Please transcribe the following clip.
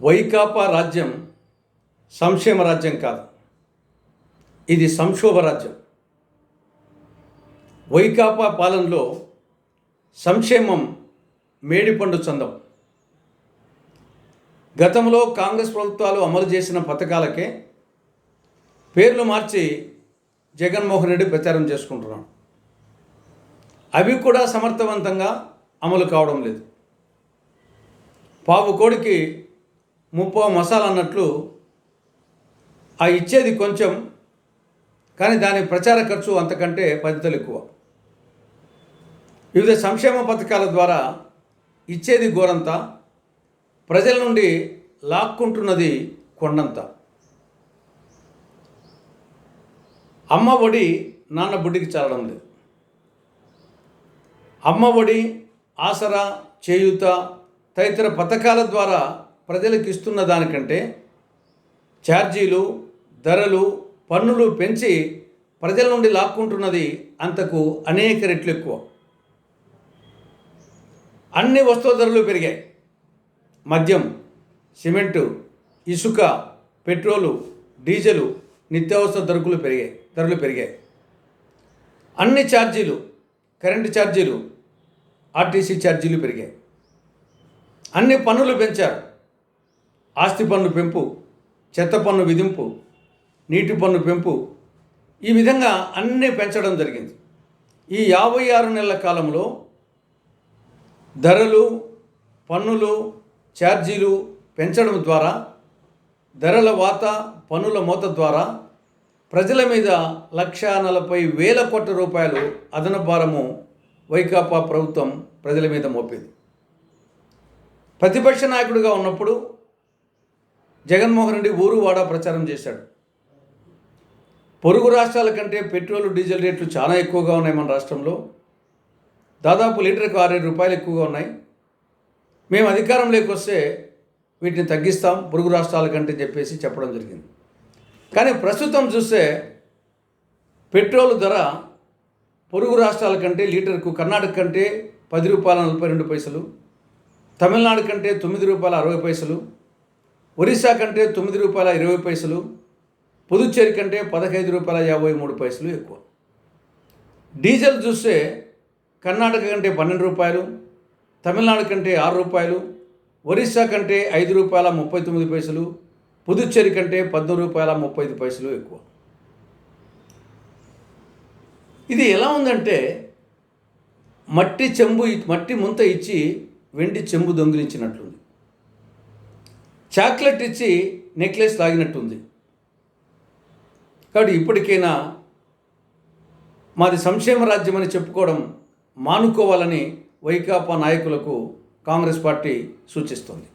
వైకాపా రాజ్యం సంక్షేమ రాజ్యం కాదు. ఇది సంక్షోభ రాజ్యం. వైకాపా పాలనలో సంక్షేమం మేడిపండు చందం. గతంలో కాంగ్రెస్ ప్రభుత్వాలు అమలు చేసిన పథకాలకే పేర్లు మార్చి జగన్మోహన్ రెడ్డి ప్రచారం చేసుకుంటున్నాడు. అవి కూడా సమర్థవంతంగా అమలు కావడం లేదు. పావు కోడికి ముప్పో మసాలా అన్నట్లు ఆ ఇచ్చేది కొంచెం కానీ దాని ప్రచార ఖర్చు అంతకంటే పదితలు ఎక్కువ. వివిధ సంక్షేమ పథకాల ద్వారా ఇచ్చేది గోరంత ప్రజల నుండి లాక్కుంటున్నది కొండంత. అమ్మ ఒడి నాన్న బుడ్డికి చాలడం లేదు. అమ్మ ఒడి ఆసరా చేయూత తదితర పథకాల ద్వారా ప్రజలకు ఇస్తున్న దానికంటే ఛార్జీలు ధరలు పన్నులు పెంచి ప్రజల నుండి లాక్కుంటున్నది అంతకు అనేక రెట్లు ఎక్కువ. అన్ని వస్తువు ధరలు పెరిగాయి. మద్యం సిమెంటు ఇసుక పెట్రోలు డీజిలు నిత్యావసర ధరకులు పెరిగాయి ధరలు పెరిగాయి. అన్ని ఛార్జీలు కరెంటు ఛార్జీలు ఆర్టీసీ ఛార్జీలు పెరిగాయి. అన్ని పన్నులు పెంచారు. ఆస్తి పన్ను పెంపు చెత్త పన్ను విధింపు నీటి పన్ను పెంపు ఈ విధంగా అన్నీ పెంచడం జరిగింది. ఈ యాభై ఆరు నెలల కాలంలో ధరలు పన్నులు ఛార్జీలు పెంచడం ద్వారా ధరల వాత పన్నుల మోత ద్వారా ప్రజల మీద లక్ష నలభై వేల కోట్ల రూపాయలు అదనభారము వైకాపా ప్రభుత్వం ప్రజల మీద మోపేది. ప్రతిపక్ష నాయకుడిగా ఉన్నప్పుడు జగన్మోహన్ రెడ్డి ఊరు వాడ ప్రచారం చేశాడు. పొరుగు రాష్ట్రాల కంటే పెట్రోల్ డీజిల్ రేట్లు చాలా ఎక్కువగా ఉన్నాయి మన రాష్ట్రంలో. దాదాపు లీటర్కు ఆరేడు రూపాయలు ఎక్కువగా ఉన్నాయి. మేము అధికారంలోకి వస్తే వీటిని తగ్గిస్తాం పొరుగు రాష్ట్రాల కంటే చెప్పేసి చెప్పడం జరిగింది. కానీ ప్రస్తుతం చూస్తే పెట్రోల్ ధర పొరుగు రాష్ట్రాల కంటే లీటర్కు కర్ణాటక కంటే పది రూపాయల నలభై రెండు పైసలు తమిళనాడు కంటే తొమ్మిది రూపాయల అరవై పైసలు ఒరిస్సా కంటే తొమ్మిది రూపాయల ఇరవై పైసలు పుదుచ్చేరి కంటే పదహైదు రూపాయల యాభై మూడు పైసలు ఎక్కువ. డీజిల్ చూస్తే కర్ణాటక కంటే పన్నెండు రూపాయలు తమిళనాడు కంటే ఆరు రూపాయలు ఒరిస్సా కంటే ఐదు రూపాయల ముప్పై తొమ్మిది పైసలు పుదుచ్చేరి కంటే పద్నాలుగు రూపాయల ముప్పై ఐదు పైసలు ఎక్కువ. ఇది ఎలా ఉందంటే మట్టి చెంబు మట్టి ముంత ఇచ్చి వెండి చెంబు దొంగిలించినట్లు చాక్లెట్ ఇచ్చి నెక్లెస్ లాగినట్టుంది కాబట్టి ఇప్పటికైనా మాది సంక్షేమ రాజ్యం అని చెప్పుకోవడం మానుకోవాలని వైకాపా నాయకులకు కాంగ్రెస్ పార్టీ సూచిస్తుంది.